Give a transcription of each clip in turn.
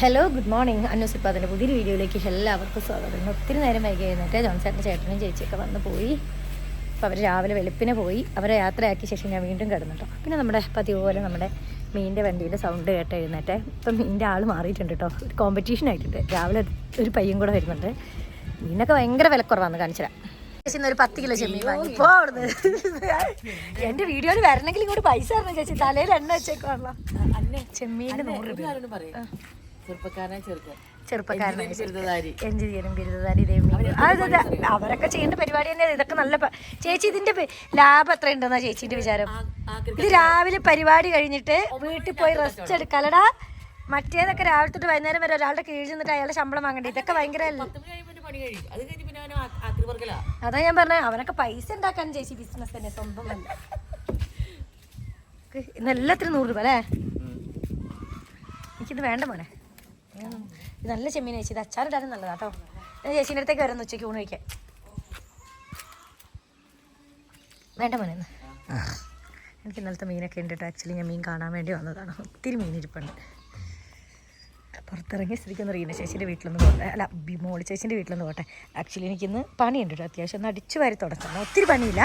Hello good morning അന്നൂസിപ്പാതിന്റെ പുതിയൊരു വീഡിയോയിലേക്ക് എല്ലാവർക്കും സ്വാഗതം. ഒത്തിരി നേരം വൈകി എഴുന്നേറ്റ് ജോൺസേട്ടന്റെ ചേട്ടനും ചേച്ചിയൊക്കെ വന്ന് പോയി. അപ്പോൾ അവർ രാവിലെ വെളുപ്പിനെ പോയി. അവരെ യാത്രയാക്കിയ ശേഷം ഞാൻ വീണ്ടും കിടന്നിട്ടോ പിന്നെ നമ്മുടെ പതിവ് പോലെ നമ്മുടെ മീന്റെ വണ്ടിയുടെ സൗണ്ട് കേട്ട് എഴുന്നേറ്റ്. ഇപ്പം മീന്റെ ആൾ മാറിയിട്ടുണ്ട് കേട്ടോ ഒരു കോമ്പറ്റീഷൻ ആയിട്ടുണ്ട്. രാവിലെ ഒരു- പയ്യൻ കൂടെ വരുന്നുണ്ട്. മീനൊക്കെ ഭയങ്കര വിലക്കുറവാന്ന് കാണിച്ചുതരാം. ചേച്ചി ഒരു പത്ത് കിലോ ചെമ്മീൻ വാങ്ങിപ്പോ അവിടുന്ന്. എന്റെ വീഡിയോയിൽ വരണമെങ്കിൽ ഇങ്ങോട്ട് പൈസ തരണം ചേച്ചി. തലയിൽ എണ്ണ വെച്ചേക്കാണല്ലോ അന്നെ. ചെമ്മീന്റെ നൂറ് രൂപ. ഒരാളോട് പറയും ചെറുപ്പക്കാരനെ ചെറുക്കൻ ചെറുപ്പക്കാരനായി ചെറുതാരി എഞ്ചിനീയറും ബിരുദധാരി ദേവി അതെ അവരൊക്കെ ചെയ്യേണ്ട പരിപാടി തന്നെ ഇതൊക്കെ നല്ല ചേച്ചി ഇതിന്റെ ലാഭം എത്ര ഉണ്ടെന്നാ ചേച്ചിന്റെ വിചാരം. ഇത് രാവിലെ പരിപാടി കഴിഞ്ഞിട്ട് വീട്ടിൽ പോയി റെസ്റ്റ് എടുക്കലടാ. മറ്റേതൊക്കെ രാവിലെ തൊട്ട് വൈകുന്നേരം വരെ ഒരാളുടെ കീഴിൽ നിന്നിട്ട് അയാളെ ശമ്പളം വാങ്ങണ്ട? ഇതൊക്കെ ഭയങ്കര അത് ഞാൻ പറഞ്ഞ അവനൊക്കെ പൈസ ഉണ്ടാക്കാൻ ചേച്ചി ബിസിനസ് തന്നെ സ്വന്തം ഇന്ന് എല്ലാത്തിനും നൂറ് രൂപ അല്ലേ? എനിക്കിത് വേണ്ട മോനെ. ഇത് നല്ല ചെമ്മീൻ ചേച്ചി. ഇത് അച്ചാറിടാനും നല്ലതാ കേട്ടോ ഞാൻ ചേച്ചീന്റെ അടുത്തേക്ക് വരുന്നു ഉച്ചയ്ക്ക് ഊണ് കഴിക്കാൻ. വേണ്ട മോനെ എനിക്ക് ഇന്നലത്തെ മീനൊക്കെ ഉണ്ട് കേട്ടോ ആക്ച്വലി ഞാൻ മീൻ കാണാൻ വേണ്ടി വന്നതാണ്. ഒത്തിരി മീൻ ഇരിപ്പുണ്ട്. പുറത്തിറങ്ങി സ്ഥിതിക്കൊന്ന് റീന ചേച്ചീന്റെ വീട്ടിലൊന്ന് പോട്ടെ. അല്ല മോളി ചേച്ചീന്റെ വീട്ടിലൊന്ന് പോട്ടെ. ആക്ച്വലി എനിക്കിന്ന് പണിയുണ്ട് കേട്ടോ അത്യാവശ്യം ഒന്ന് അടിച്ചു വാരി തുടച്ചാണ്. ഒത്തിരി പണിയില്ല.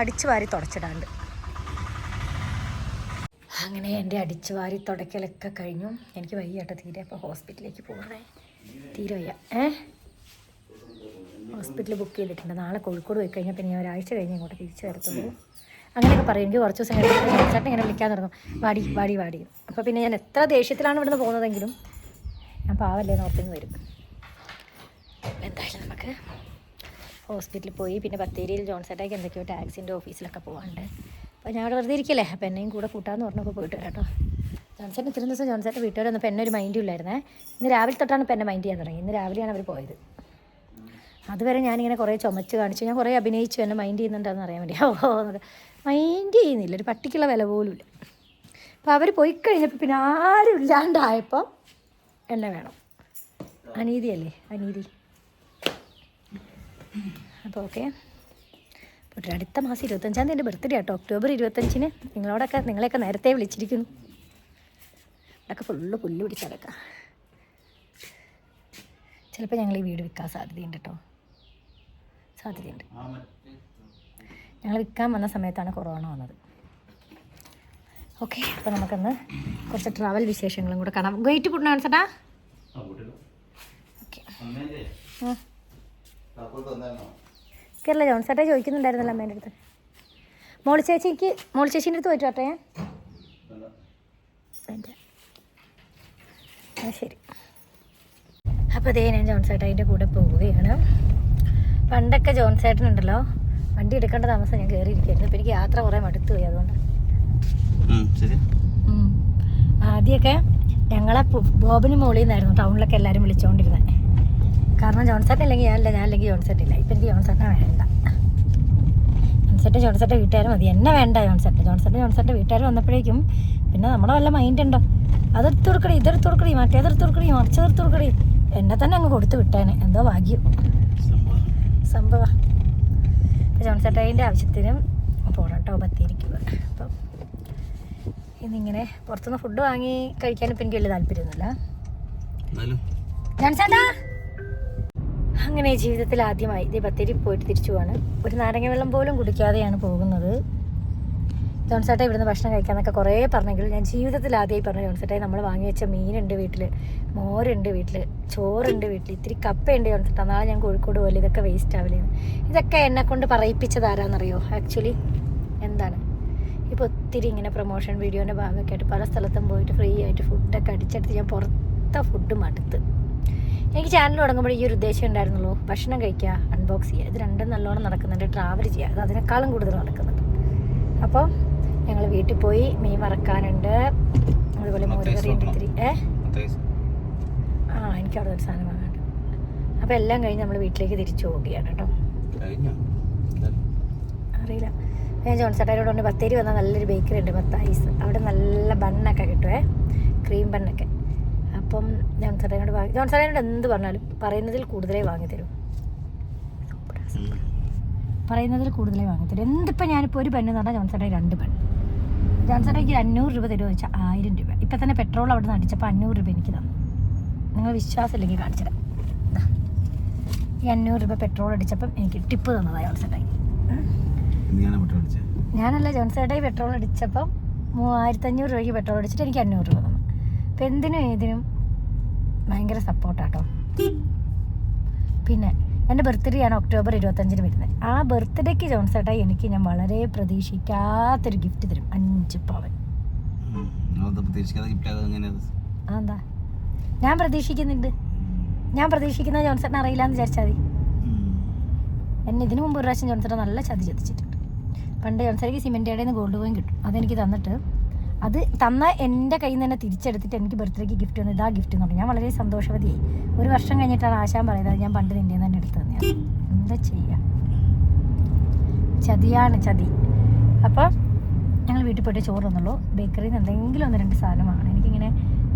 അടിച്ചു വാരി തുടച്ചിടാണ്ട് അങ്ങനെ എന്റെ അടിച്ചു വാരി തുടയ്ക്കലൊക്കെ കഴിഞ്ഞു. എനിക്ക് വയ്യാട്ടോ തീരെ. അപ്പോൾ ഹോസ്പിറ്റലിലേക്ക് പോകണേ തീരെ വയ്യ. ഏ? ഹോസ്പിറ്റലിൽ ബുക്ക് ചെയ്തിട്ടുണ്ട്. നാളെ കോഴിക്കോട് പോയി കഴിഞ്ഞാൽ പിന്നെ ഞാൻ ഒരാഴ്ച കഴിഞ്ഞ് ഇങ്ങോട്ട് തിരിച്ചു വരത്തുള്ളൂ. അങ്ങനെയൊക്കെ പറയും. എനിക്ക് കുറച്ച് ദിവസം കഴിഞ്ഞിട്ട് ഇങ്ങനെ വിളിക്കാൻ തുടങ്ങും. വാടി വാടി വാടി. അപ്പോൾ പിന്നെ ഞാൻ എത്ര ദേഷ്യത്തിലാണ് ഇവിടുന്ന് പോകുന്നതെങ്കിലും ഞാൻ പാവല്ലേ നോർത്തിന്ന് വരും. എന്തായാലും നമുക്ക് ഹോസ്പിറ്റലിൽ പോയി പിന്നെ ബത്തേരിയിൽ ജോൺസേട്ടേക്ക് എന്തൊക്കെയോ ടാക്സിന്റെ ഓഫീസിലൊക്കെ പോകാനുണ്ട് അപ്പോൾ ഞാൻ അവിടെ വെറുതെ ഇരിക്കല്ലേ? അപ്പോൾ എന്നെയും കൂടെ കൂട്ടാന്ന് പറഞ്ഞപ്പോൾ പോയിട്ട് കേട്ടോ. ജോൺസേട്ടൻ ഇത്രയും ദിവസം ജോൺസേട്ടൻ വീട്ടുകാർ വന്നപ്പോൾ എന്നെ ഒരു മൈൻഡും ഇല്ലായിരുന്നേ. ഇന്ന് രാവിലെ തൊട്ടാണ് ഇപ്പം എന്നെ മൈൻഡ് ചെയ്യാൻ തുടങ്ങി ഇന്ന് രാവിലെയാണ് അവർ പോയത്. അതുവരെ ഞാനിങ്ങനെ കുറേ ചുമച്ച് കാണിച്ചു. ഞാൻ കുറേ അഭിനയിച്ചു. എന്നെ മൈൻഡ് ചെയ്യുന്നുണ്ടെന്ന് അറിയാൻ വേണ്ടി. ഓ മൈൻഡ് ചെയ്യുന്നില്ല. ഒരു പട്ടിക്കുള്ള വില പോലും ഇല്ല. അപ്പോൾ അവർ പോയി കഴിഞ്ഞപ്പോൾ പിന്നെ ആരും ഇല്ലാണ്ടായപ്പോൾ എന്നെ വേണം. അനീതിയല്ലേ? അനീതി. അപ്പോൾ ഓക്കെ അപ്പോൾ അടുത്ത മാസം ഇരുപത്തഞ്ചാം തീയതി എന്റെ ബർത്ത്ഡേ ആട്ടോ ഒക്ടോബർ ഇരുപത്തഞ്ചിന് നിങ്ങളോടൊക്കെ നിങ്ങളെയൊക്കെ നേരത്തെ വിളിച്ചിരിക്കുന്നു. അതൊക്കെ ഫുള്ള് പുല്ല് പിടിച്ചടക്കാം ചിലപ്പോൾ ഞങ്ങൾ ഈ വീട് വിൽക്കാൻ സാധ്യതയുണ്ട് കേട്ടോ സാധ്യതയുണ്ട്. ഞങ്ങൾ വിൽക്കാൻ വന്ന സമയത്താണ് കൊറോണ വന്നത്. ഓക്കെ അപ്പോൾ നമുക്കൊന്ന് കുറച്ച് ട്രാവൽ വിശേഷങ്ങളും കൂടെ കാണാം. ഗേറ്റ് പുണ്ണ ചേട്ടാ. ഓക്കെ കേരള ജോൺസേട്ടാ ചോദിക്കുന്നുണ്ടായിരുന്നല്ലോ അമ്മേന്റെ അടുത്ത്. മോളി ചേച്ചിക്ക് മോളി ചേച്ചീന്റെ അടുത്ത് പോയിട്ട് വട്ടേ ഞാൻ? ആ ശരി. അപ്പോൾ അതേ ഞാൻ ജോൺസേട്ടന്റെ കൂടെ പോവുകയാണ്. പണ്ടൊക്കെ ജോൺസേട്ടൻ ഉണ്ടല്ലോ വണ്ടി എടുക്കേണ്ട താമസം ഞാൻ കയറിയിരിക്കുകയായിരുന്നു. അപ്പോൾ എനിക്ക് യാത്ര കുറേ മടുത്തു പോയി അതുകൊണ്ട്. ആദ്യമൊക്കെ ഞങ്ങളെ ബോബിന് മുകളിൽ നിന്നായിരുന്നു ടൗണിലൊക്കെ എല്ലാവരും വിളിച്ചുകൊണ്ടിരുന്നത് കാരണം ജോൺസെറ്റ് അല്ലെങ്കിൽ ഞാനല്ല ഞാൻ അല്ലെങ്കിൽ ജോൺസേട്ടൻ ഇല്ല. ഇപ്പം എനിക്ക് ജോൺസേട്ടനെ വേണ്ട. ജോൺസെറ്റ് ജോൺസെറ്റ് വീട്ടുകാർ മതി. എന്നെ വേണ്ട ജോൺസെറ്റ് ജോൺസെറ്റ് ജോൺസെറ്റ് വീട്ടുകാർ വന്നപ്പോഴേക്കും പിന്നെ നമ്മുടെ വല്ല മൈൻഡ് ഉണ്ടോ? അതെടുത്ത് കൊടുക്കടി ഇതെടുത്ത് കൊടുക്കടി മറ്റേതെടുത്ത് കൊടുക്കടി മറിച്ചെടുത്ത് കൊടുക്കടി. എന്നെ തന്നെ അങ്ങ് കൊടുത്ത് വിട്ടേനെ. എന്തോ ഭാഗ്യം. സംഭവം. ജോൺസേട്ടന്റെ ആവശ്യത്തിനും പോകണം പത്തിയിരിക്കുക അപ്പം ഇന്നിങ്ങനെ പുറത്തുനിന്ന് ഫുഡ് വാങ്ങി കഴിക്കാൻ ഇപ്പം എനിക്ക് വലിയ താല്പര്യമൊന്നുമില്ല. ജോൺസേട്ടാ അങ്ങനെ ജീവിതത്തിൽ ആദ്യമായി ഇതേ ബത്തേരി പോയിട്ട് തിരിച്ചു പോവാണ്. ഒരു നാരങ്ങ വെള്ളം പോലും കുടിക്കാതെയാണ് പോകുന്നത്. ജോൺസേട്ട ഇവിടുന്ന് ഭക്ഷണം കഴിക്കാന്നൊക്കെ കുറേ പറഞ്ഞെങ്കിലും ഞാൻ ജീവിതത്തിൽ ആദ്യമായി പറഞ്ഞു ജോൺസേട്ടായി നമ്മൾ വാങ്ങി വെച്ച മീനുണ്ട് വീട്ടിൽ മോരുണ്ട് വീട്ടിൽ ചോറുണ്ട് വീട്ടിൽ ഇത്തിരി കപ്പയുണ്ട് ജോൺസേട്ട. നാളെ ഞാൻ കോഴിക്കോട് പോലെ ഇതൊക്കെ വേസ്റ്റ് ആവില്ലേ ഇതൊക്കെ എന്നെ കൊണ്ട് പറയിപ്പിച്ചത് ആരാന്നറിയോ? ആക്ച്വലി എന്താണ്? ഇപ്പോൾ ഒത്തിരി ഇങ്ങനെ പ്രൊമോഷൻ വീഡിയോന്റെ ഭാഗമൊക്കെ ആയിട്ട് പല സ്ഥലത്തും പോയിട്ട് ഫ്രീ ആയിട്ട് ഫുഡൊക്കെ അടിച്ചെടുത്ത് ഞാൻ പുറത്തെ ഫുഡ് മടുത്ത്. എനിക്ക് ചാനൽ തുടങ്ങുമ്പോൾ ഈ ഒരു ഉദ്ദേശം ഉണ്ടായിരുന്നുള്ളൂ. ഭക്ഷണം കഴിക്കുക അൺബോക്സ് ചെയ്യുക. ഇത് രണ്ടും നല്ലോണം നടക്കുന്നുണ്ട്. ട്രാവൽ ചെയ്യുക. അത് അതിനേക്കാളും കൂടുതൽ നടക്കുന്നുണ്ട്. അപ്പോൾ ഞങ്ങൾ വീട്ടിൽ പോയി മീൻ വറക്കാനുണ്ട്. അതുപോലെ മോരുകറി ഉണ്ട് ഇത്തിരി. ഏ? ആ എനിക്ക് അവിടെ ഒരു സാധനം വാങ്ങാനുണ്ട്. അപ്പോൾ എല്ലാം കഴിഞ്ഞ് നമ്മൾ വീട്ടിലേക്ക് തിരിച്ചു പോവുകയാണ് കേട്ടോ. അറിയില്ല. ഞാൻ ജോൺസേട്ടാരോട് ബത്തേരി വന്നാൽ നല്ലൊരു ബേക്കറി ഉണ്ട് ബത്തായിസ്. അവിടെ നല്ല ബണ്ണൊക്കെ കിട്ടുമേ ക്രീം ബണ്ണൊക്കെ അപ്പം ജോൺസേട്ടനോട് വാങ്ങി ജോൺസേട്ടനോട് എന്ത് പറഞ്ഞാലും പറയുന്നതിൽ കൂടുതലേ വാങ്ങി തരും. പറയുന്നതിൽ കൂടുതലേ വാങ്ങി തരും. എന്തിപ്പോൾ ഞാനിപ്പോൾ ഒരു പെണ്ണ് എന്ന് പറഞ്ഞാൽ സാറേ രണ്ട് പെണ്ണ്. ജോൺസേട്ടൻ എനിക്ക് അഞ്ഞൂറ് രൂപ തരുമോ വെച്ചാൽ ആയിരം രൂപ. ഇപ്പം തന്നെ പെട്രോൾ അവിടെ നിന്ന് അടിച്ചപ്പോൾ അഞ്ഞൂറ് രൂപ എനിക്ക് തന്നു. നിങ്ങൾ വിശ്വാസമില്ലെങ്കിൽ കാണിച്ചുതരാം ദാ. ഈ അഞ്ഞൂറ് രൂപ പെട്രോൾ അടിച്ചപ്പം എനിക്ക് ടിപ്പ് തന്നതാണ് ജോൺ സാറേ. ഞാനല്ല ജോൺ ജോൺസേട്ടായി പെട്രോൾ അടിച്ചപ്പം മൂവായിരത്തഞ്ഞൂറ് രൂപയ്ക്ക് പെട്രോൾ അടിച്ചിട്ട് എനിക്ക് അഞ്ഞൂറ് രൂപ തന്നു. അപ്പം എന്തിനും ഏതിനും ഭയങ്കര സപ്പോർട്ടാട്ടോ. പിന്നെ എന്റെ ബർത്ത്ഡേ ആണ് ഒക്ടോബർ ഇരുപത്തഞ്ചിന് വരുന്നത്. ആ ബർത്ത്ഡേക്ക് ജോൺസേട്ടായി എനിക്ക് ഞാൻ വളരെ പ്രതീക്ഷിക്കാത്തൊരു ഗിഫ്റ്റ് തരും. അഞ്ച് പവൻ. അതെന്താ ഞാൻ പ്രതീക്ഷിക്കുന്നുണ്ട്. ഞാൻ പ്രതീക്ഷിക്കുന്ന ജോൺസേട്ടൻ അറിയില്ല എന്ന് വിചാരിച്ചാൽ മതി. എന്നെ ഇതിനു മുമ്പ് ഒരു പ്രാവശ്യം ജോൺസേട്ടൻ നല്ല ചതി ചതിച്ചിട്ടുണ്ട്. പണ്ട് ജോൺസേട്ടയ്ക്ക് സിമെന്റ് കടയിൽ നിന്ന് ഗോൾഡ് കോയിൻ കിട്ടും. അതെനിക്ക് തന്നിട്ട് അത് തന്ന എന്റെ കയ്യിൽ നിന്ന് തന്നെ തിരിച്ചെടുത്തിട്ട് എനിക്ക് ബർത്ത്ഡേക്ക് ഗിഫ്റ്റ് തന്നു ഇതാ ഗിഫ്റ്റ് എന്ന് പറഞ്ഞു. ഞാൻ വളരെ സന്തോഷവതിയായി. ഒരു വർഷം കഴിഞ്ഞിട്ടാണ് ആശാൻ പറയുന്നത് ഞാൻ പണ്ട് നിന്റെ തന്നെ എടുത്തു തന്നെയാണ് എന്താ ചെയ്യുക ചതിയാണ് ചതി. അപ്പോൾ ഞങ്ങൾ വീട്ടിൽ പോയിട്ട് ചോറ് തന്നുള്ളൂ. ബേക്കറിയിൽ നിന്ന് എന്തെങ്കിലും ഒന്ന് രണ്ട് സാധനം വാങ്ങണം. എനിക്കിങ്ങനെ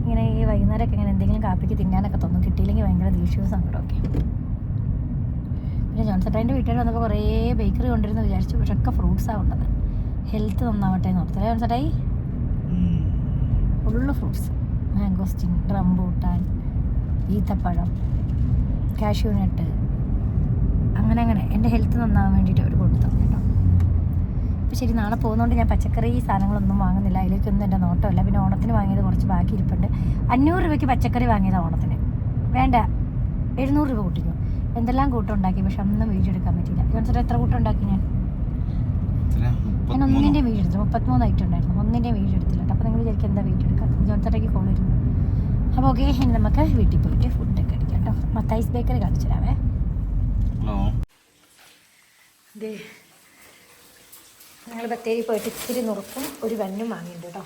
ഇങ്ങനെ ഈ വൈകുന്നേരമൊക്കെ ഇങ്ങനെ എന്തെങ്കിലും കാപ്പിക്ക് തിന്നാനൊക്കെ തോന്നും. കിട്ടിയില്ലെങ്കിൽ ഭയങ്കര ദേഷ്യവും സങ്കടമൊക്കെ പിന്നെ ജോൺസട്ടാന്റെ വീട്ടിൽ വന്നപ്പോൾ കുറേ ബേക്കറി കൊണ്ടിരുന്നു വിചാരിച്ചു. പക്ഷെ ഒക്കെ ഫ്രൂട്ട്സാണ് ഉള്ളത്. ഹെൽത്ത് നന്നാവട്ടെ എന്ന് ഓർത്തല്ലേ ജോൺസട്ടായി ഫുള്ള് ഫ്രൂട്ട്സ് മാംഗോസ്റ്റിൻ റംബൂട്ടാൻ ഈത്തപ്പഴം കാഷ്യൂനട്ട് അങ്ങനെ അങ്ങനെ. എന്റെ ഹെൽത്ത് നന്നാവാൻ വേണ്ടിയിട്ട് അവർ കൊടുത്തു കേട്ടോ. അപ്പോൾ ശരി നാളെ പോകുന്നതുകൊണ്ട് ഞാൻ പച്ചക്കറി സാധനങ്ങളൊന്നും വാങ്ങുന്നില്ല. അതിലേക്കൊന്നും എന്റെ നോട്ടമില്ല. പിന്നെ ഓണത്തിന് വാങ്ങിയത് കുറച്ച് ബാക്കി ഇരിപ്പുണ്ട്. അഞ്ഞൂറ് രൂപയ്ക്ക് പച്ചക്കറി വാങ്ങിയതാണ് ഓണത്തിന്. വേണ്ട. എഴുന്നൂറ് രൂപ കൂട്ടിക്കും. എന്തെല്ലാം കൂട്ടം ഉണ്ടാക്കി? പക്ഷെ ഒന്നും വീഡിയോ എടുക്കാൻ ഇവിടെ എത്ര കൂട്ടം ഉണ്ടാക്കി ഞാൻ? ഞാൻ ഒന്നിന്റെ വീട് എടുത്തു. മുപ്പത്തിമൂന്ന് ഐറ്റം ഉണ്ടായിരുന്നു ഒന്നിന്റെ വീട് എടുത്തില്ല അപ്പോൾ നിങ്ങൾ വിചാരിക്കും എന്താ വീഡിയോ എടുക്കാം കോൾ വരുന്നു. അപ്പോൾ ഓക്കെ ഇനി നമുക്ക് വീട്ടിൽ പോയിട്ട് ഫുഡൊക്കെ അടിക്കാം കേട്ടോ മത്തായിസ് ബേക്കറി കാണിച്ചു തരാവേ. ഹലോ. ദേ ഞങ്ങൾ ബത്തേരി പോയിട്ട് ഇത്തിരി നുറുക്കും ഒരു വന്നും വാങ്ങിയിട്ടുണ്ട് കേട്ടോ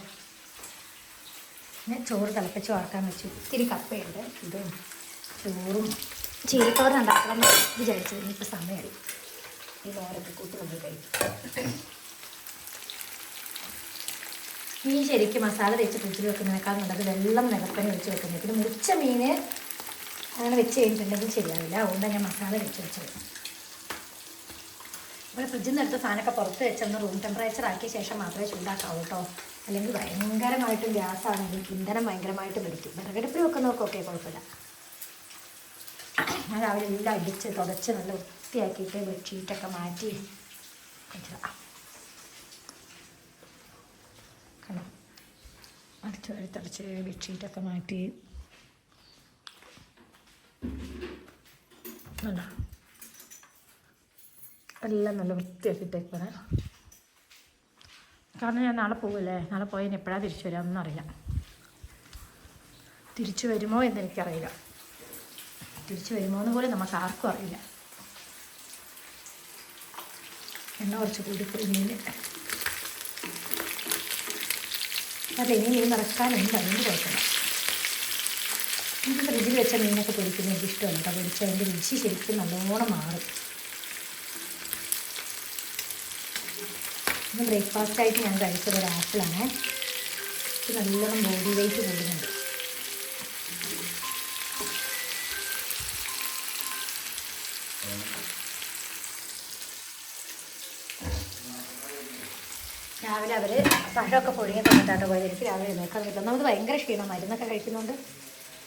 ഞാൻ ചോറ് തിളപ്പിച്ച് വാർക്കാൻ വെച്ചു. ഇത്തിരി കപ്പയുണ്ട്. ഇതും ചോറും ചീരത്തോരൻ ഉണ്ടാക്കണം എന്ന് വിചാരിച്ചത് ഇനിയിപ്പോൾ സമയമായി ഈ നേരത്തെ കൂട്ടി നമ്മൾ കഴിക്കും. മീൻ ശരിക്കും മസാല തേച്ച് ഫ്രിഡ്ജിൽ വെക്കുന്നതിനേക്കാൾ നല്ലത് വെള്ളം നിലപ്പനി വെച്ച് വെക്കുന്നത്. പിന്നെ മുറിച്ച മീന് അങ്ങനെ വെച്ച് കഴിഞ്ഞിട്ടുണ്ടെങ്കിൽ ശരിയാവില്ല. അതുകൊണ്ടാണ് ഞാൻ മസാല വെച്ച് വെച്ചത്. ഇവിടെ ഫ്രിഡ്ജിൽ നിന്ന് എടുത്ത സാധനമൊക്കെ പുറത്ത് വെച്ചൊന്ന് റൂം ടെമ്പറേച്ചർ ആക്കിയ ശേഷം മാത്രമേ ചൂടാക്കാവൂ കേട്ടോ അല്ലെങ്കിൽ ഭയങ്കരമായിട്ടും ഗ്യാസാണെങ്കിൽ ഇന്ധനം ഭയങ്കരമായിട്ട് പിടിക്കും. വിറകടുപ്പിൽ വെക്കുന്നവർക്കൊക്കെ കുഴപ്പമില്ല. ഞാൻ രാവിലെ എല്ലാം അടിച്ച് തുടച്ച് നല്ല വൃത്തിയാക്കിയിട്ട് ബെഡ്ഷീറ്റൊക്കെ മാറ്റി വെച്ചതാ. കണ്ടോ അടിച്ച് വരി തുടച്ച് ബെഡ്ഷീറ്റൊക്കെ മാറ്റി. കണ്ടോ? എല്ലാം നല്ല വൃത്തിയാക്കിയിട്ടേക്കാണ് കാരണം ഞാൻ നാളെ പോവില്ലേ? നാളെ പോയാൽ എപ്പോഴാണ് തിരിച്ചു വരിക അറിയാം തിരിച്ചു വരുമോ എന്ന് എനിക്കറിയില്ല. തിരിച്ചു വരുമോ എന്ന് പോലും നമുക്ക് ആർക്കും അറിയില്ല. എണ്ണ കുറച്ച് കൂടി മീൻ അതെ ഇനി മീൻ നടക്കാനുണ്ട് അതുകൊണ്ട് കുഴപ്പമില്ല. എനിക്ക് ഫ്രിഡ്ജിൽ വെച്ച മീനൊക്കെ പൊരിക്കുന്നത് എനിക്ക് ഇഷ്ടമല്ല കേട്ടോ. പൊരിച്ച അതിന്റെ രുചി ശരിക്കും നല്ലോണം മാറും. ഇന്ന് ബ്രേക്ക്ഫാസ്റ്റ് ഞാൻ കഴിച്ചത് ഒരു ആപ്പിളാണ്. നല്ലോണം ബോഡി വെയിറ്റ് കൂടുന്നുണ്ട്. രാവിലെ അവർ പഴമൊക്കെ പൊഴിഞ്ഞ് തന്നിട്ടാണ് പോയത്. എനിക്ക് രാവിലെ എഴുന്നേക്കാൻ പറ്റില്ല ഒന്നാമത് ഭയങ്കര ക്ഷീണം മരുന്നൊക്കെ കഴിക്കുന്നതുകൊണ്ട്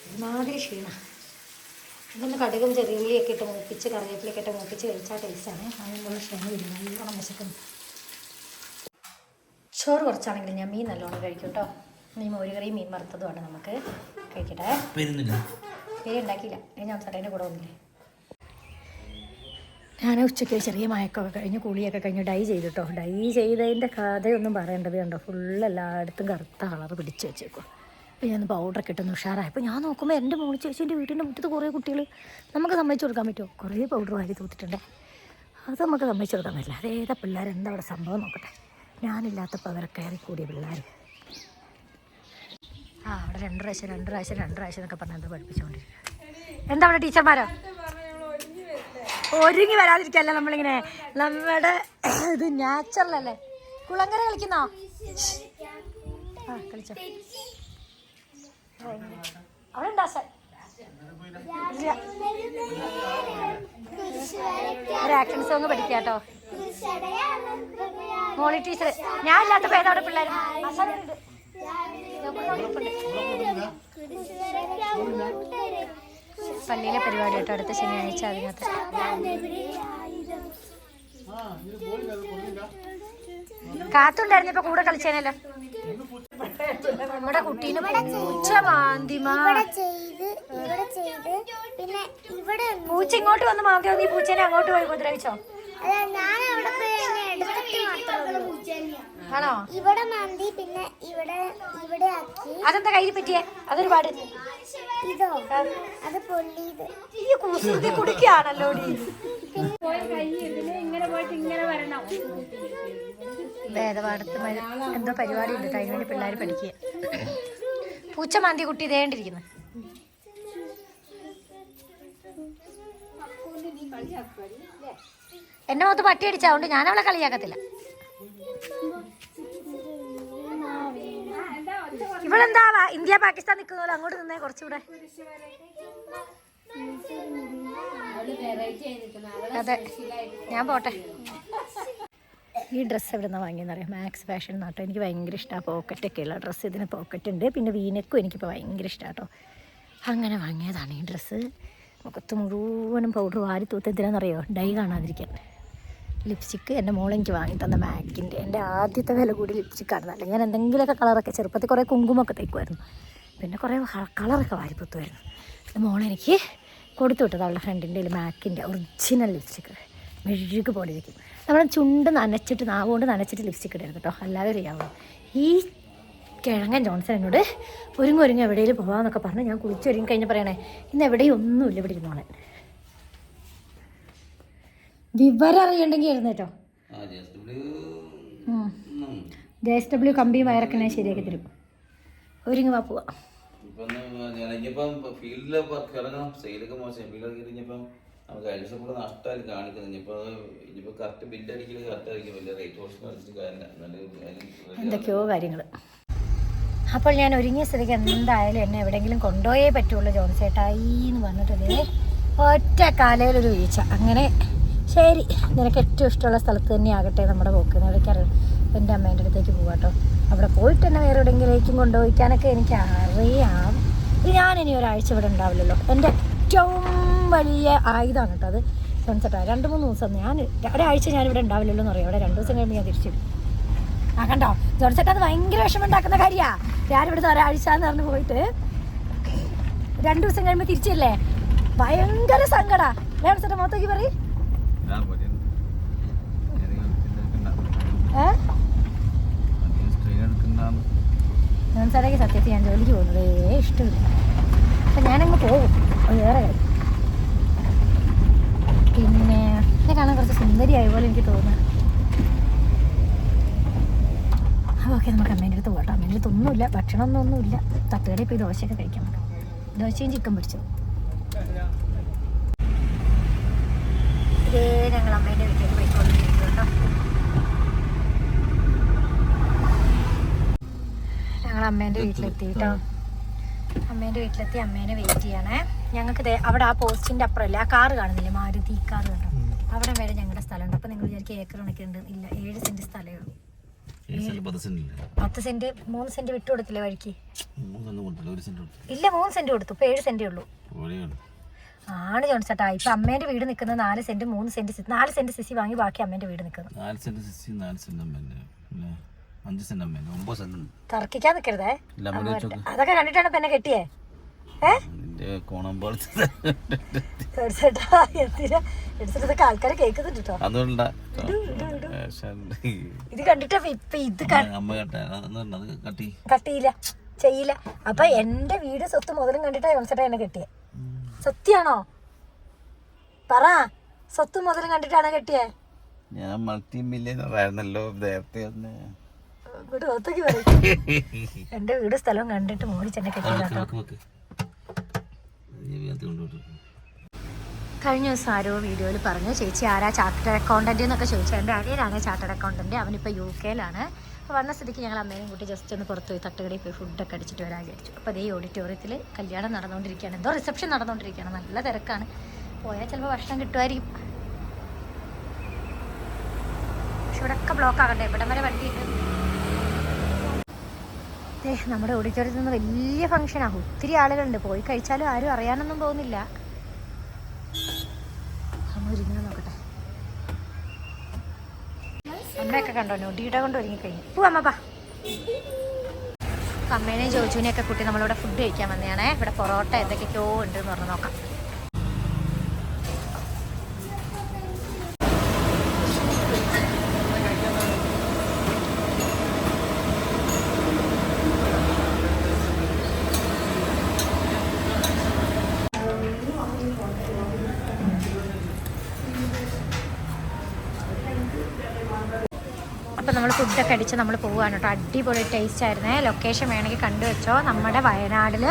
ഒരുമാതിരി ക്ഷീണം. ഇതൊന്ന് കടുകും ചെറിയുള്ളിയൊക്കെ ഇട്ട് മൂപ്പിച്ച് കറിവേപ്പിലൊക്കെ ഇട്ട് മൂപ്പിച്ച് കഴിച്ചാൽ ടേസ്റ്റാണ് അതിനുള്ള ക്ഷീണം വരും നല്ലോണം വിശക്കുന്നു ചോറ് കുറച്ചാണെങ്കിൽ ഞാൻ മീൻ നല്ലോണം കഴിക്കും കേട്ടോ മോര് കറിയും മീൻ വറുത്തതുമാണ് നമുക്ക് കഴിക്കട്ടെ. വരുന്നില്ല. പേര് ഉണ്ടാക്കിയില്ല. ഇനി ഞാൻ ചേട്ടന്റെ കൂടെ ഒന്നില്ലേ ഞാൻ ഉച്ചയ്ക്ക് ചെറിയ മയക്കമൊക്കെ കഴിഞ്ഞ് കുളിയൊക്കെ കഴിഞ്ഞ് ഡൈ ചെയ്തു കേട്ടോ ഡൈ ചെയ്തതിന്റെ കഥയൊന്നും പറയേണ്ടത് കണ്ടോ? ഫുള്ള് എല്ലായിടത്തും കറുത്ത കളർ പിടിച്ച് വെച്ചേക്കും അപ്പോൾ ഞാൻ പൗഡറൊക്കെ ഇട്ടൊന്ന് ഉഷാറായപ്പോൾ ഞാൻ നോക്കുമ്പോൾ എന്റെ മോളി ചേച്ചീന്റെ വീട്ടിന്റെ മുറ്റത്ത് കുറേ കുട്ടികൾ നമുക്ക് സമ്മതിച്ചു കൊടുക്കാൻ പറ്റുമോ? കുറേ പൗഡർ വാരി തൂത്തിട്ടുണ്ട്. അത് നമുക്ക് സമ്മതിച്ചു കൊടുക്കാൻ പറ്റില്ല. അതേതാ പിള്ളേർ എന്താ അവിടെ സംഭവം നോക്കട്ടെ. ഞാനില്ലാത്തപ്പോൾ അവരെ കയറി കൂടിയ പിള്ളേർ ആ അവിടെ രണ്ട് പ്രാവശ്യം രണ്ട് പ്രാവശ്യം രണ്ട് പ്രാവശ്യം എന്നൊക്കെ പറഞ്ഞാൽ എന്താ പഠിപ്പിച്ചുകൊണ്ടിരിക്കുക എന്താ അവിടെ ടീച്ചർമാരോ? ഒരുങ്ങി വരാതിരിക്കല്ല നമ്മളിങ്ങനെ നമ്മുടെ ഇത് നാച്ചുറൽ അല്ലേ? കുളങ്കര കളിക്കുന്നോ? ആ കളിച്ചോ. ഒരു ആക്ഷൻ സോങ് പഠിക്കാട്ടോ മോളി ടീച്ചർ ഞാൻ ഇല്ലാത്ത പേരവിടെ പിള്ളേർ അസാറുണ്ട് പള്ളിയിലെ പരിപാടി കേട്ടോ അടുത്ത ശനിയാഴ്ച അതിനകത്ത് കാത്തുണ്ടായിരുന്നപ്പോ കൂടെ കളിച്ചേനല്ലോ. നമ്മുടെ കുട്ടീനെ പൂച്ച മാന്തിമാ. ഇങ്ങോട്ട് വന്ന് മാന്തിയോ നീ പൂച്ചേനെ അങ്ങോട്ട് പോയി ഉപദ്രവിച്ചോ? ആണോ? ഇവിടെ മാന്തി പിന്നെ ഇവിടെ ഇവിടെ അതെന്താ കയ്യിൽ പറ്റിയേ? അതൊരു പാട്. ഇതോ അത് പൊള്ളിയത്. ഈ കുസൃതി കുടിക്കുകയാണല്ലോ നീ വേദപാഠത്ത് എന്തോ പരിപാടി ഉണ്ട് അതിന് വേണ്ടി പിള്ളേർ പഠിക്കുക. പൂച്ച മാന്തി കുട്ടി ഇതേണ്ടിരിക്കുന്നു. എന്നെ മൊത്തം പട്ടി അടിച്ചതുകൊണ്ട് ഞാൻ അവളെ കളിയാക്കത്തില്ല. ഇവളെന്താ ഇന്ത്യ പാകിസ്ഥാൻ നിൽക്കുന്ന പോലെ അങ്ങോട്ട് നിന്നേ കുറച്ചുകൂടെ. അതെ. ഞാൻ പോട്ടെ. ഈ ഡ്രസ്സ് എവിടെ നിന്നാണ് വാങ്ങിയെന്നറിയാം മാക്സ് ഫാഷൻ നാട്ടോ എനിക്ക് ഭയങ്കര ഇഷ്ടമാണ് പോക്കറ്റൊക്കെ ഉള്ള ഡ്രസ്സ് ഇതിന് പോക്കറ്റ് ഉണ്ട്. പിന്നെ വീനക്കും എനിക്കിപ്പോൾ ഭയങ്കര ഇഷ്ടമാണ് കേട്ടോ അങ്ങനെ വാങ്ങിയതാണ് ഈ ഡ്രസ്സ് മുഖത്ത് മുഴുവനും പൗഡർ വാരി തൂത്ത് എന്തിനാണെന്നറിയോ ഡൈ കാണാതിരിക്കാൻ. ലിപ്സ്റ്റിക്ക് എന്റെ മോൾ എനിക്ക് വാങ്ങി തന്ന മാക്കിന്റെ എന്റെ ആദ്യത്തെ വില കൂടി ലിപ്സ്റ്റിക്കാണ് അല്ലെങ്കിൽ ഞാൻ എന്തെങ്കിലുമൊക്കെ കളറൊക്കെ ചെറുപ്പത്തിൽ കുറേ കുങ്കുമൊക്കെ തേക്കുമായിരുന്നു പിന്നെ കുറേ കളറൊക്കെ വാരിപ്പുത്തുമായിരുന്നു. എന്റെ മോളെനിക്ക് കൊടുത്തു വിട്ടത് അവളുടെ ഫ്രണ്ടിന്റെ മാക്കിന്റെ ഒറിജിനൽ ലിപ്സ്റ്റിക്ക് മെഴുകു പോലെ ഇരിക്കും നമ്മൾ ചുണ്ട് നനച്ചിട്ട് നാവുകൊണ്ട് നനച്ചിട്ട് ലിപ്സ്റ്റിക്ക് ഇടരുത് കേട്ടോ അല്ലാതെ ചെയ്യാവുള്ളൂ ഈ കിഴങ്ങൻ ജോൺസൺ എന്നോട് ഒരുങ്ങി എവിടെയും പോകാമെന്നൊക്കെ പറഞ്ഞ് ഞാൻ കുളിച്ചൊരുങ്ങി കഴിഞ്ഞ് പറയണേ ഇന്ന് എവിടെയും ഒന്നുമില്ല ഇവിടെ ഇരുന്നോളെ. വിവരം അറിയണ്ടെങ്കിൽ എഴുന്നേറ്റോ. ജെ എസ് ഡബ്ല്യു കമ്പി വയറൊക്കെ ഞാൻ ശരിയാക്കി തരും. ഒരുങ്ങി വാ പോവാ. ഇപ്പം ഫീൽഡിൽ ഇറങ്ങണം സെയിലൊക്കെ മോശം. ഫീൽഡൊക്കെ ഇനിയിപ്പം നമുക്ക് കഴിഞ്ഞ ദിവസം കൂടെ നഷ്ടമായി കാണിക്കുന്നത് ഇനിയിപ്പോൾ ഇനിയിപ്പോൾ കറക്റ്റ് ബില്ല് അടിക്കൽ കറക്റ്റ് ആയിരിക്കും. വലിയ റേറ്റ് കുറച്ച് കാര്യമില്ല. എന്തൊക്കെയോ കാര്യങ്ങൾ അപ്പോൾ ഞാൻ ഒരുങ്ങിയ സ്ഥിതിക്ക് എന്തായാലും എന്നെ എവിടെയെങ്കിലും കൊണ്ടുപോയേ പറ്റുള്ളൂ ജോൺ ചേട്ടായി എന്ന് പറഞ്ഞിട്ടുണ്ടെങ്കിൽ ഒറ്റ കാലയിലൊരു വീഴ്ച. അങ്ങനെ ശരി. നിനക്ക് ഏറ്റവും ഇഷ്ടമുള്ള സ്ഥലത്ത് തന്നെ ആകട്ടെ നമ്മുടെ പോക്ക്. എവിടേക്കറിയാം എന്റെ അമ്മേന്റെ അടുത്തേക്ക് പോവാട്ടോ അവിടെ പോയിട്ട് തന്നെ വേറെ എവിടെയെങ്കിലേക്കും കൊണ്ടുപോയിക്കാനൊക്കെ എനിക്ക് അറിയാം ഇനി ഒരാഴ്ച ഇവിടെ ഉണ്ടാവില്ലല്ലോ. എന്റെ ഏറ്റവും വലിയ ആയുധമാണ് കേട്ടോ അത്. ചേട്ടാ രണ്ട് മൂന്ന് ദിവസം ഞാൻ ഒരാഴ്ച ഞാൻ ഇവിടെ ഉണ്ടാവില്ലല്ലോ എന്ന് പറയാം. അവിടെ രണ്ട് ദിവസം കഴിയുമ്പോൾ ഞാൻ തിരിച്ചു ആ കണ്ടോ? ജോൺസേട്ട അത് ഭയങ്കര വിഷമമുണ്ടാക്കുന്ന കാര്യമാണ് ഞാൻ ഇവിടുത്തെ ഒരാഴ്ച എന്ന് പറഞ്ഞ് പോയിട്ട് രണ്ട് ദിവസം കഴിയുമ്പോൾ തിരിച്ചല്ലേ? ഭയങ്കര സങ്കടാ. ജോൺസേട്ട മൊത്തം പറയും. ജോൺസേട്ടയ്ക്ക് സത്യത്തിൽ ഞാൻ ജോലിക്ക് പോകുന്നത് ഇഷ്ടമില്ല അപ്പം ഞാനങ്ങ് പോകും വേറെ കാര്യം പിന്നെ എന്നെ കാണാൻ കുറച്ച് സുന്ദരിയായ പോലെ എനിക്ക് തോന്നുന്നു ഓക്കെ നമുക്ക് അമ്മേന്റെ അടുത്ത് പോകട്ടെ അമ്മേന്റെ അടുത്ത് ഒന്നുമില്ല ഭക്ഷണമൊന്നും ഒന്നുമില്ല തട്ടുകടയിൽ പോയി ദോശയൊക്കെ കഴിക്കാം നമുക്ക് ദോശയും ചിക്കൻ പൊരിച്ചു ഇതേ ഞങ്ങൾ അമ്മേന്റെ വീട്ടിലേക്ക് പോയിക്കൊണ്ടിരിക്കുന്നു കേട്ടോ ഞങ്ങൾ അമ്മേന്റെ വീട്ടിലെത്തി കേട്ടോ അമ്മേന്റെ വീട്ടിലെത്തി അമ്മേനെ വെയിറ്റ് ചെയ്യണേ. ഞങ്ങൾക്ക് അവിടെ ആ പോസ്റ്റിന്റെ അപ്പുറമല്ലേ ആ കാറ് കാണുന്നില്ലേ മാരുതി കാർ കണ്ടോ? അവിടെ വരെ ഞങ്ങളുടെ സ്ഥലമുണ്ട്. അപ്പോൾ നിങ്ങൾ വിചാരിക്കും ഏക്കർ കണക്കുണ്ട് ഇല്ല ഏഴ് സെന്റ് സ്ഥലമേ ഉള്ളൂ. പത്ത് സെന്റ് മൂന്ന് സെന്റ് വിട്ടു കൊടുത്തില്ലേ വഴിക്ക് ഇല്ല മൂന്ന് സെന്റ് കൊടുത്തു. ഇപ്പൊ ഏഴ് സെന്റേ ഉള്ളൂ. ആണ് ജോൺസേട്ടാ. ഇപ്പൊ അമ്മേന്റെ വീട് നിൽക്കുന്ന നാല് സെന്റ് മൂന്ന് സെന്റ് നാല് സെന്റ് സിസി വാങ്ങി ബാക്കി അമ്മേന്റെ വീട് നിൽക്കുന്നു. നാല് സെന്റ് നാല് സെന്റ് അഞ്ച് സെന്റ് ഒമ്പത് സെന്റ് ഉണ്ട്. തർക്കിക്കാൻ നിൽക്കരുതേ. ഇല്ല അതൊക്കെ കണ്ടിട്ടാണ് പെന്നെ കെട്ടിയേ. കേൾക്കുന്നുണ്ട് കേട്ടോ ഇത് കണ്ടിട്ടാ ഇപ്പൊ ഇത് കട്ടിയില്ല ചെയ്യില്ല. അപ്പൊ എന്റെ വീട് സ്വത്ത് മുതലും കണ്ടിട്ടാ ജോൺസേട്ടാ എന്നെ കെട്ടിയേ. സത്യാണോ? പറ. സ്വത്ത് മുതൽ കണ്ടിട്ടാണ് കെട്ടിയേ? ഞാൻ മൾട്ടി മില്യനർ ആയിരുന്നല്ലോ നേരത്തെ ഒന്ന്. വീട് ഒത്തക്ക് പറയും എന്റെ വീട് സ്ഥലം കണ്ടിട്ട് മോളിച്ച് എന്നെ കെട്ടിയതാട്ടോ കഴിഞ്ഞ ദിവസം ആരോ വീഡിയോയിൽ പറഞ്ഞു ചേച്ചി ആരാ ചാർട്ടേഡ് അക്കൗണ്ടന്റ് എന്നൊക്കെ ചോദിച്ചു. എന്റെ അനിയനാണ് ചാർട്ടേഡ് അക്കൗണ്ടന്റ് അവനിപ്പോൾ യു കെയിലാണ് വന്ന സ്ഥിതിക്ക് ഞങ്ങൾ അമ്മേനും കൂട്ടി ജസ്റ്റ് ഒന്ന് പുറത്ത് പോയി തട്ടുകടയിൽ പോയി ഫുഡൊക്കെ അടിച്ചിട്ട് വരാൻ വിചാരിച്ചു. അപ്പോൾ അതേ ഓഡിറ്റോറിയത്തിൽ കല്യാണം നടന്നുകൊണ്ടിരിക്കുകയാണ്. എന്തോ റിസപ്ഷൻ നടന്നുകൊണ്ടിരിക്കുകയാണ്. നല്ല തിരക്കാണ്. പോയാൽ ചിലപ്പോൾ ഭക്ഷണം കിട്ടുമായിരിക്കും. പക്ഷെ ഇവിടെയൊക്കെ ബ്ലോക്ക് ആകണ്ടേ? ഇവിടെ വരെ വണ്ടിയുണ്ട്. അതെ നമ്മുടെ ഓഡിറ്റോറിയത്തിൽ നിന്ന് വലിയ ഫംഗ്ഷനാണ് ഒത്തിരി ആളുകളുണ്ട്. പോയി കഴിച്ചാലും ആരും അറിയാനൊന്നും പോകുന്നില്ല. അമ്മ നോക്കട്ടെ അമ്മയൊക്കെ കണ്ടോ? നൊടിയുടെ കൊണ്ട് ഒരുങ്ങി കഴിഞ്ഞു. പോവാ പാ അമ്മേനെയും ചോദിച്ചുവിനെയൊക്കെ കുട്ടി നമ്മളിവിടെ ഫുഡ് കഴിക്കാൻ വന്നതാണേ. ഇവിടെ പൊറോട്ട എന്തൊക്കെയൊക്കെയോ ഉണ്ട് എന്ന് പറഞ്ഞ് നോക്കാം. ഫുഡൊക്കെ അടിച്ച് നമ്മൾ പോവുകയാണ് കേട്ടോ. അടിപൊളി ടേസ്റ്റ് ആയിരുന്നേ. ലൊക്കേഷൻ വേണമെങ്കിൽ കണ്ടുവച്ചോ നമ്മുടെ വയനാടിൽ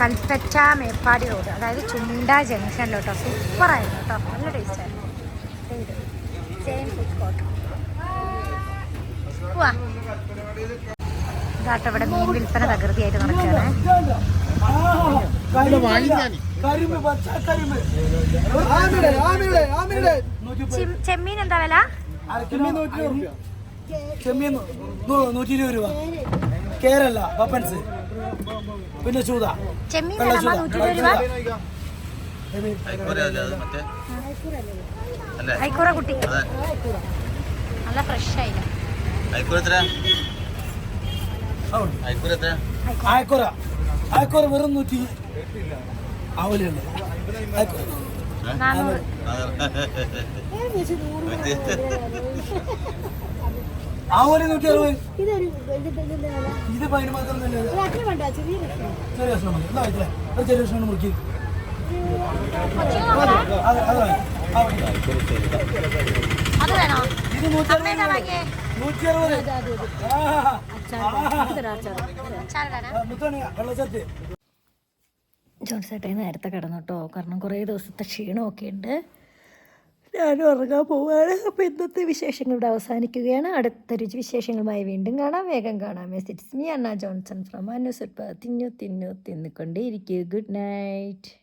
കൽപ്പറ്റ മേപ്പാടി റോഡ് അതായത് ചുണ്ട ജംഗ്ഷനിൽ കേട്ടോ സൂപ്പറായിരുന്നു കേട്ടോ. നല്ല ടേസ്റ്റ് ആയിരുന്നു. സെയിം ഫുഡ് കോട്ട് പോവാ ഇതാട്ടോ ഇവിടെ മീൻ വിൽപ്പന തകൃതിയായിട്ട് നടക്കുകയാണ്. ചെമ്മീൻ എന്താ വില ചെമ്മീൻ നൂറ്റി ഇരുപത് രൂപ. കേരള പപ്പൻസ്. പിന്നെ ചൂത. ഐക്കൂറ കുട്ടി. നല്ല ഫ്രഷ് ആയില്ല? അയക്കൂർ എത്ര? അയക്കൂർ എത്ര? ആയക്കുറ ആയക്കുറ വെറും നൂറ്റി ആവലുണ്ട് ആയക്കുറ നാനൂറ്. ആവൽ നൂറ്റി അറുപത്. ഇത് പതിന് മാത്രം തന്നെ ചെറിയ കഷ്ണം മതി. ഒരു ചെറിയ കഷ്ണം മുറുക്കി. ആ ഇത് നൂറ്റി അമ്മ എന്താ വാങ്ങിയേ? നൂറ്റി അറുപത്. അച്ചാർ വേണം. മുത്തണ വെള്ളച്ചത്ത് ജോൺസേട്ടൻ നേരത്തെ കിടന്നു കേട്ടോ. കാരണം കുറേ ദിവസത്തെ ക്ഷീണമൊക്കെ ഉണ്ട്. ഞാനും ഉറങ്ങാൻ പോവുകയാണ് അപ്പോൾ ഇന്നത്തെ വിശേഷങ്ങൾ ഇവിടെ അവസാനിക്കുകയാണ്. അടുത്ത രുചി വിശേഷങ്ങളുമായി വീണ്ടും കാണാം. വേഗം കാണാം. മെസ്സിറ്റ്സ് മീ അന്ന ജോൺസൺ ഫ്രം അനുസുൽപ്പ തിന്നു തിന്നു തിന്നുകൊണ്ടേയിരിക്കൂ. Good night